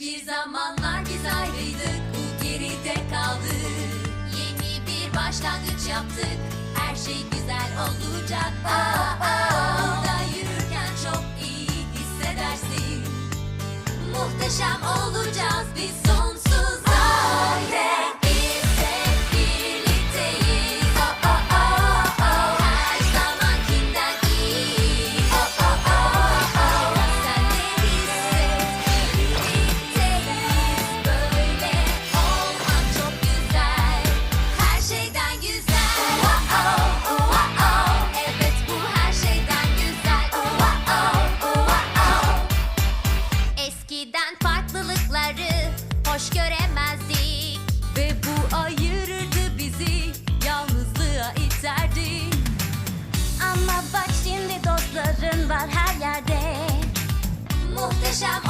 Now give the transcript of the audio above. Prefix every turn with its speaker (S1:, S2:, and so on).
S1: Bir zamanlar biz ayrıydık, bu geride kaldı. Yeni bir başlangıç yaptık, her şey güzel olacak. Aa, aa, burada yürürken çok iyi hissedersin. Muhteşem olacağız farklılıkları hoş göremezdik. Ve bu ayırırdı bizi, yalnızlığa iterdi.
S2: Ama bak şimdi dostların var her yerde.
S1: Muhteşem